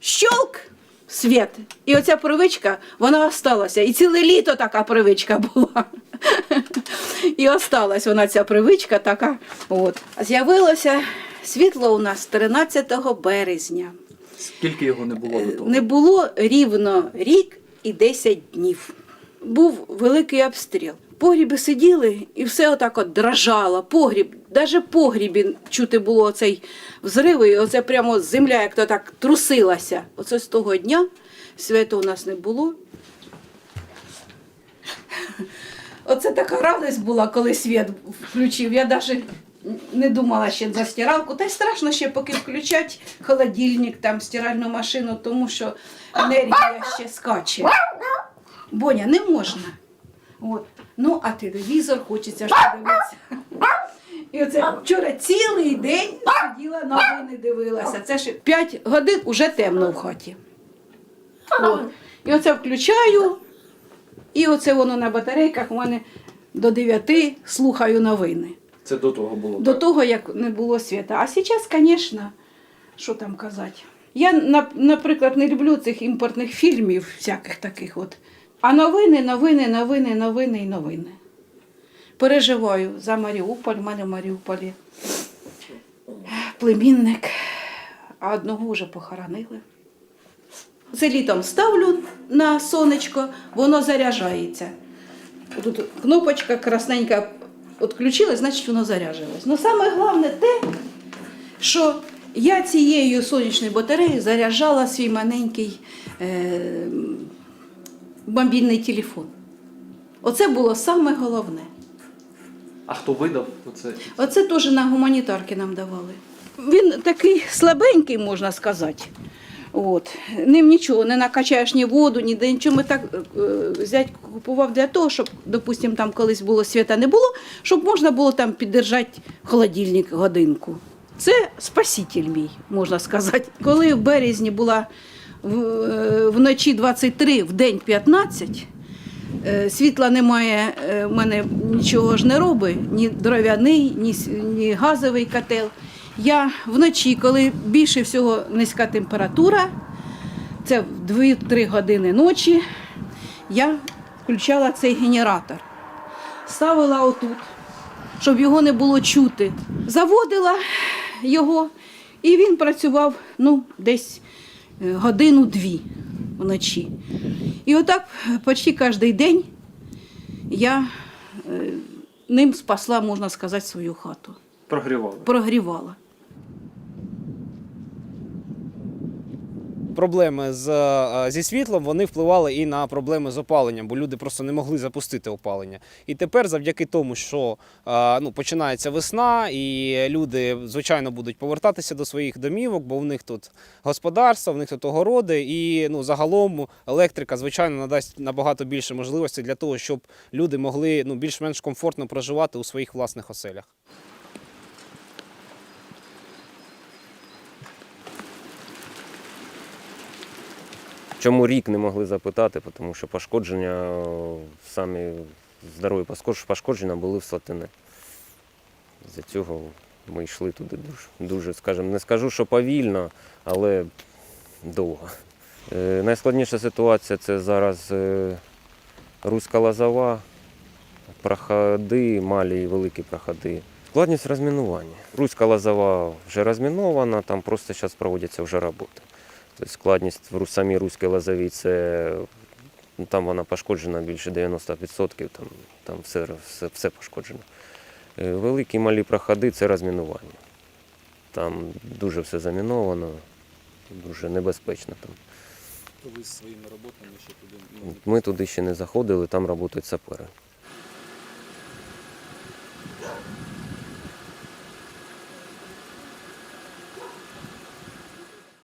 щолк, світ. І оця привичка, вона осталася. І ціле літо така привичка була. І осталась вона ця привичка така. От. З'явилося світло у нас 13 березня. Скільки його не було до того? Не було рівно рік і 10 днів. Був великий обстріл. Погріби сиділи і все отак от дрожало. Погріб, навіть погрібі чути було цей взрив, і оце прямо земля, як то так трусилася. Оце з того дня свята у нас не було. Оце така радість була, коли світ включив. Я навіть не думала ще за стиралку. Та й страшно ще поки включать холодильник, там стиральну машину, тому що енергія ще скаче. Боня, не можна. От. Ну, а телевізор хочеться ж подивитися. І оце вчора цілий день сиділа новини дивилася. Це ж 5 годин уже темно в хаті. От. І оце включаю, і оце воно на батарейках у мене до 9 слухаю новини. Це до того було. До так? того, як не було світа. А зараз, звісно, що там казати. Я, наприклад, не люблю цих імпортних фільмів, всяких таких от. А новини, новини, новини, новини і новини. Переживаю за Маріуполь, в мене в Маріуполі племінник, а одного вже похоронили. Це літом ставлю на сонечко, воно заряджається. Тут кнопочка красненька відключилась, значить воно заряджалось. Ну саме головне те, що я цією сонячною батареєю заряджала свій маленький е, мобільний телефон. Оце було саме головне. А хто видав оце? Оце теж на гуманітарки нам давали. Він такий слабенький, можна сказати. От. Ним нічого, не накачаєш ні воду, ні нічого. Ми так е, зять купував для того, щоб, допустимо, там колись було свята не було, щоб можна було там піддержати холодильник годинку. Це спаситель мій, можна сказати. Коли в березні була е, вночі 23, в день 15, Е, Світла немає, е, в мене нічого ж не робить, ні дров'яний, ні, ні газовий котел. Я вночі, коли більше всього низька температура, це в 2-3 години ночі, я включала цей генератор. Ставила отут, щоб його не було чути. Заводила його, і він працював ну, десь е, годину-дві вночі. І отак почти кожен день я е, ним спасла, можна сказати, свою хату. Прогрівала. Прогрівала. Проблеми з, е, зі світлом вони впливали і на проблеми з опаленням, бо люди просто не могли запустити опалення. І тепер, завдяки тому, що е, ну, починається весна, і люди, звичайно, будуть повертатися до своїх домівок, бо в них тут господарство, в них тут огороди, і ну, загалом електрика, звичайно, надасть набагато більше можливостей для того, щоб люди могли ну, більш-менш комфортно проживати у своїх власних оселях. Чому рік не могли запитати, тому що пошкодження, самі здорові пошкодження були в Слатине. З-за цього ми йшли туди дуже, скажімо, не скажу, що повільно, але довго. Е, найскладніша ситуація це зараз е, руська лозова, проходи, малі і великі проходи. Складність розмінування. Руська лозова вже розмінована, там просто зараз проводяться вже роботи. Тобто складність в самій руській лозовій це ну, там вона пошкоджена більше 90%, там, там все, все, все пошкоджено. Е, Великі малі проходи це розмінування. Там дуже все заміновано, дуже небезпечно там. Ви з своїми роботами ще туди ну, Ми туди ще не заходили, там працюють сапери.